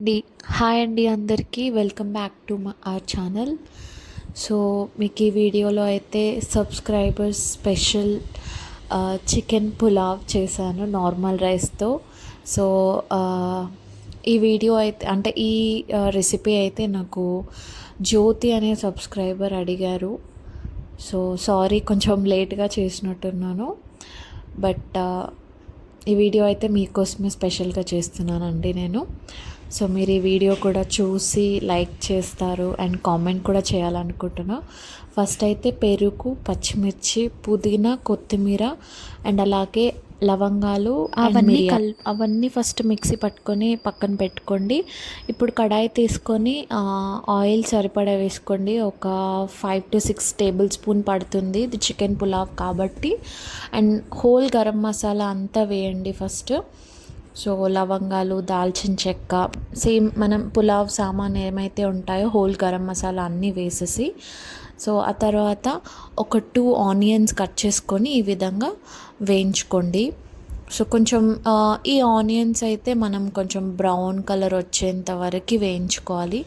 D. Hi అండి అందరికీ. Welcome back to our channel. So మీకు ఈ వీడియోలో అయితే సబ్స్క్రైబర్స్ స్పెషల్ చికెన్ పులావ్ చేశాను నార్మల్ రైస్తో. సో ఈ వీడియో అయితే అంటే ఈ రెసిపీ అయితే నాకు జ్యోతి అనే సబ్స్క్రైబర్ అడిగారు. సో సారీ కొంచెం లేట్గా చేసినట్టున్నాను. బట్ ఈ వీడియో అయితే మీకోసమే స్పెషల్గా చేస్తున్నానండి నేను. సో మీరు ఈ వీడియో కూడా చూసి లైక్ చేస్తారు అండ్ కామెంట్ కూడా చేయాలనుకుంటున్నా. ఫస్ట్ అయితే పెరుగు పచ్చిమిర్చి పుదీనా కొత్తిమీర అండ్ అలాగే లవంగాలు అవన్నీ కల్ అవన్నీ ఫస్ట్ మిక్సీ పట్టుకొని పక్కన పెట్టుకోండి. ఇప్పుడు కడాయి తీసుకొని ఆయిల్ సరిపడా వేసుకోండి. ఒక five to six tablespoon పడుతుంది ఇది చికెన్ పులావ్ కాబట్టి. అండ్ హోల్ గరం మసాలా అంతా వేయండి ఫస్ట్. సో లవంగాలు దాల్చిన చెక్క సేమ్ మనం పులావ్ సామాన్ ఏమైతే ఉంటాయో హోల్ గరం మసాలా అన్నీ వేసేసి సో ఆ తర్వాత ఒక టూ ఆనియన్స్ కట్ చేసుకొని ఈ విధంగా వేయించుకోండి. సో కొంచెం ఈ ఆనియన్స్ అయితే మనం కొంచెం బ్రౌన్ కలర్ వచ్చేంత వరకు వేయించుకోవాలి.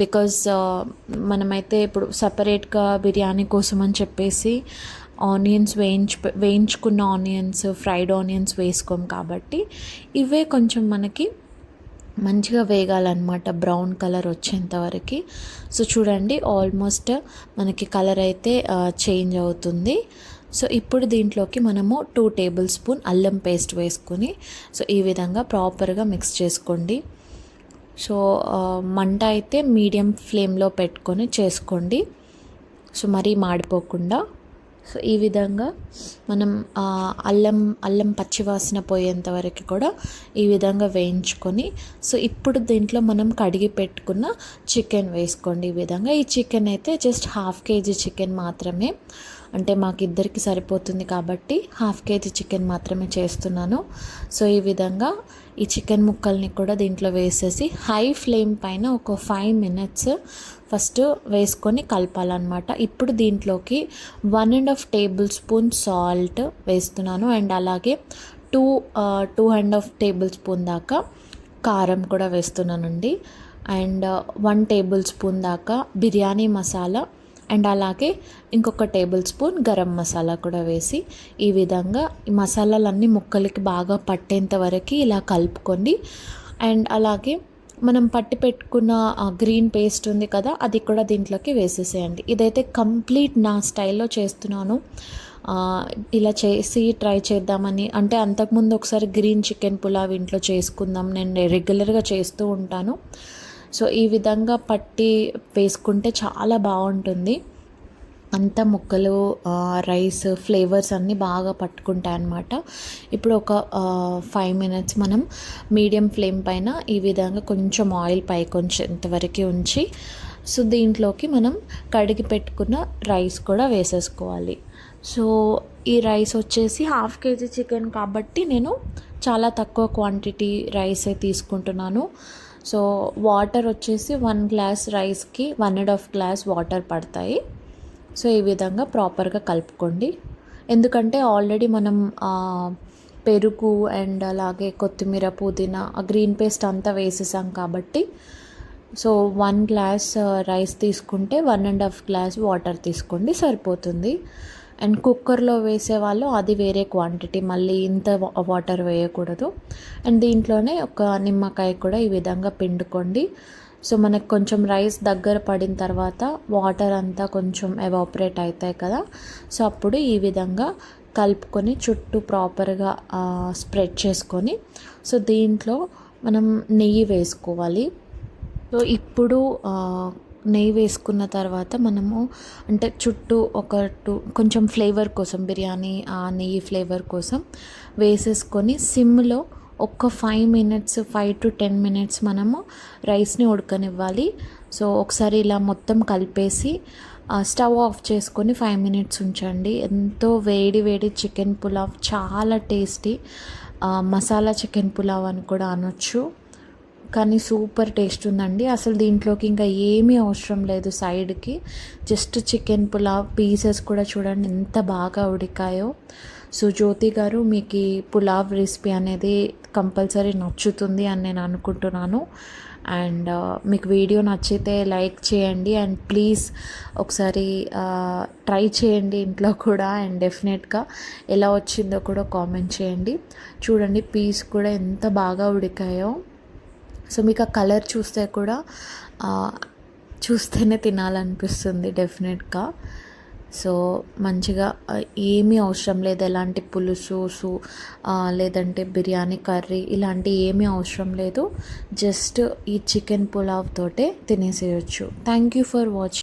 బికాజ్ మనమైతే ఇప్పుడు సపరేట్గా బిర్యానీ కోసం అని చెప్పేసి ఆనియన్స్ వేయించు వేయించుకున్న ఆనియన్స్ ఫ్రైడ్ ఆనియన్స్ వేసుకోం కాబట్టి ఇవే కొంచెం మనకి మంచిగా వేగాలన్నమాట బ్రౌన్ కలర్ వచ్చేంతవరకు సో చూడండి ఆల్మోస్ట్ మనకి కలర్ అయితే చేంజ్ అవుతుంది. సో ఇప్పుడు దీంట్లోకి మనము టూ టేబుల్ స్పూన్ అల్లం పేస్ట్ వేసుకొని సో ఈ విధంగా ప్రాపర్గా మిక్స్ చేసుకోండి. సో మంట అయితే మీడియం ఫ్లేమ్లో పెట్టుకొని చేసుకోండి. సో మరీ మాడిపోకుండా సో ఈ విధంగా మనం అల్లం అల్లం పచ్చివాసన పోయేంత వరకు కూడా ఈ విధంగా వేయించుకొని సో ఇప్పుడు దీంట్లో మనం కడిగి పెట్టుకున్న చికెన్ వేసుకోండి ఈ విధంగా. ఈ చికెన్ అయితే జస్ట్ హాఫ్ కేజీ చికెన్ మాత్రమే. అంటే మాకిద్దరికి సరిపోతుంది కాబట్టి హాఫ్ కేజీ చికెన్ మాత్రమే చేస్తున్నాను. సో ఈ విధంగా ఈ చికెన్ ముక్కల్ని కూడా దీంట్లో వేసేసి హై ఫ్లేమ్ పైన ఒక ఫైవ్ మినిట్స్ ఫస్ట్ వేసుకొని కలపాలన్నమాట. ఇప్పుడు దీంట్లోకి one and half tablespoon salt వేస్తున్నాను. అండ్ అలాగే two two and half tablespoon దాకా కారం కూడా వేస్తున్నానండి. అండ్ వన్ టేబుల్ స్పూన్ దాకా బిర్యానీ మసాలా అండ్ అలాగే ఇంకొక టేబుల్ స్పూన్ గరం మసాలా కూడా వేసి ఈ విధంగా ఈ మసాలాలన్నీ ముక్కలకి బాగా పట్టేంత వరకు ఇలా కలుపుకోండి. అండ్ అలాగే మనం పట్టి పెట్టుకున్న గ్రీన్ పేస్ట్ ఉంది కదా అది కూడా దీంట్లోకి వేసేసేయండి. ఇదైతే కంప్లీట్ నా స్టైల్లో చేస్తున్నాను. ఇలా చేసి ట్రై చేద్దామని. అంటే అంతకుముందు ఒకసారి గ్రీన్ చికెన్ పులావ్ ఇంట్లో చేసుకుందాం. నేను రెగ్యులర్గా చేస్తూ ఉంటాను. సో ఈ విధంగా పట్టి వేసుకుంటే చాలా బాగుంటుంది. అంత ముక్కలు రైస్ ఫ్లేవర్స్ అన్నీ బాగా పట్టుకుంటాయి అన్నమాట ఇప్పుడు ఒక ఫైవ్ మినిట్స్ మనం మీడియం ఫ్లేమ్ పైన ఈ విధంగా కొంచెం ఆయిల్ పై కొంచెం ఇంతవరకు ఉంచి సో దీంట్లోకి మనం కడిగి పెట్టుకున్న రైస్ కూడా వేసేసుకోవాలి. సో ఈ రైస్ వచ్చేసి హాఫ్ కేజీ చికెన్ కాబట్టి నేను చాలా తక్కువ క్వాంటిటీ రైసే తీసుకుంటున్నాను. సో వాటర్ వచ్చేసి వన్ గ్లాస్ రైస్కి one and half glass water పడతాయి. సో ఈ విధంగా ప్రాపర్గా కలుపుకోండి. ఎందుకంటే ఆల్రెడీ మనం పెరుగు అండ్ అలాగే కొత్తిమీర పుదీనా ఆ గ్రీన్ పేస్ట్ అంతా వేసేసాం కాబట్టి సో వన్ గ్లాస్ రైస్ తీసుకుంటే one and half glass water తీసుకోండి సరిపోతుంది. అండ్ కుక్కర్లో వేసేవాళ్ళు అది వేరే క్వాంటిటీ మళ్ళీ ఇంత వాటర్ వేయకూడదు. అండ్ దీంట్లోనే ఒక నిమ్మకాయ కూడా ఈ విధంగా పిండుకోండి. సో మనకు కొంచెం రైస్ దగ్గర పడిన తర్వాత వాటర్ అంతా కొంచెం ఎవాపరేట్ అవుతాయి కదా. సో అప్పుడు ఈ విధంగా కలుపుకొని చుట్టూ ప్రాపర్గా స్ప్రెడ్ చేసుకొని సో దీంట్లో మనం నెయ్యి వేసుకోవాలి. సో ఇప్పుడు నెయ్యి వేసుకున్న తర్వాత మనము అంటే చుట్టూ ఒక టూ కొంచెం ఫ్లేవర్ కోసం బిర్యానీ ఆ నెయ్యి ఫ్లేవర్ కోసం వేసేసుకొని సిమ్లో ఒక five minutes five to ten minutes మనము రైస్ని ఉడకనివ్వాలి. సో ఒకసారి ఇలా మొత్తం కలిపేసి స్టవ్ ఆఫ్ చేసుకొని ఫైవ్ మినిట్స్ ఉంచండి. ఎంతో వేడి వేడి చికెన్ పులావ్ చాలా టేస్టీ మసాలా చికెన్ పులావ్ అని కూడా అనొచ్చు. కానీ సూపర్ టేస్ట్ ఉందండి. అసలు దీంట్లోకి ఇంకా ఏమీ అవసరం లేదు సైడ్కి. జస్ట్ చికెన్ పులావ్ పీసెస్ కూడా చూడండి ఎంత బాగా ఉడికాయో. సో జ్యోతి గారు మీకు ఈ పులావ్ రెసిపీ అనేది కంపల్సరీ నచ్చుతుంది అని నేను అనుకుంటున్నాను. అండ్ మీకు వీడియో నచ్చితే లైక్ చేయండి అండ్ ప్లీజ్ ఒకసారి ట్రై చేయండి ఇంట్లో కూడా. అండ్ డెఫినెట్గా ఎలా వచ్చిందో కూడా కామెంట్ చేయండి. చూడండి పీస్ కూడా ఎంత బాగా ఉడికాయో. సో మీకు ఆ కలర్ చూస్తే కూడా చూస్తేనే తినాలనిపిస్తుంది డెఫినెట్గా. సో మంచిగా ఏమీ అవసరం లేదు. ఎలాంటి పులుసు లేదంటే బిర్యానీ కర్రీ ఇలాంటి ఏమీ అవసరం లేదు. జస్ట్ ఈ చికెన్ పులావ్ తోటే తినేసేయచ్చు. Thank you for watching